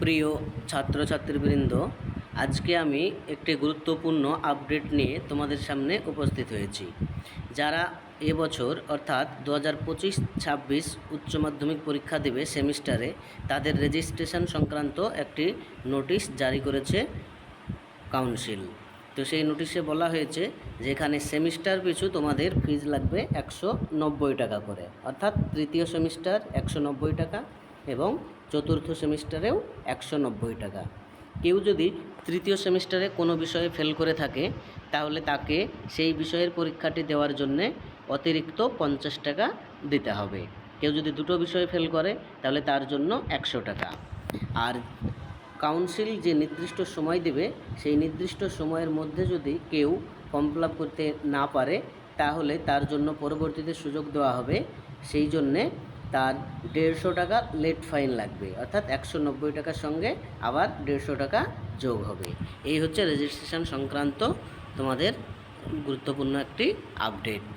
প্রিয় ছাত্রছাত্রীবৃন্দ, আজকে আমি একটি গুরুত্বপূর্ণ আপডেট নিয়ে তোমাদের সামনে উপস্থিত হয়েছি। যারা এবছর অর্থাৎ দু হাজার পঁচিশ ছাব্বিশ উচ্চ মাধ্যমিক পরীক্ষা দেবে সেমিস্টারে, তাদের রেজিস্ট্রেশন সংক্রান্ত একটি নোটিশ জারি করেছে কাউন্সিল। তো সেই নোটিশে বলা হয়েছে যে এখানে সেমিস্টার পিছু তোমাদের ফিজ লাগবে একশো নব্বই টাকা করে, অর্থাৎ তৃতীয় সেমিস্টার একশো নব্বই টাকা এবং চতুর্থ সেমিস্টারেও একশো নব্বই টাকা। কেউ যদি তৃতীয় সেমিস্টারে কোনো বিষয়ে ফেল করে থাকে, তাহলে তাকে সেই বিষয়ের পরীক্ষাটি দেওয়ার জন্যে অতিরিক্ত পঞ্চাশ টাকা দিতে হবে। কেউ যদি দুটো বিষয়ে ফেল করে, তাহলে তার জন্য একশো টাকা। আর কাউন্সিল যে নির্দিষ্ট সময় দেবে, সেই নির্দিষ্ট সময়ের মধ্যে যদি কেউ ফর্ম ফিল করতে না পারে, তাহলে তার জন্য পরবর্তীতে সুযোগ দেওয়া হবে। সেই জন্যে তার দেড়শো টাকা লেট ফাইন লাগবে। অর্থাৎ একশো নব্বই টাকার সঙ্গে আবার দেড়শো টাকা যোগ হবে। এই হচ্ছে রেজিস্ট্রেশন সংক্রান্ত তোমাদের গুরুত্বপূর্ণ একটি আপডেট